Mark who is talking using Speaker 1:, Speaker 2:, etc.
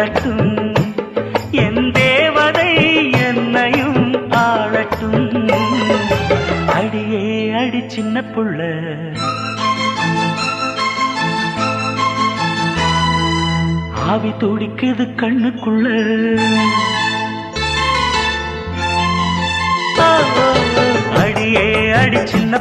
Speaker 1: கொள்ளட்டும் என் தேவதை என்னையும் ஆளட்டும். அடியே அடி சின்ன புள்ள. ஆவி துடிக்குது கண்ணுக்குள்ள. அடியே அடி சின்ன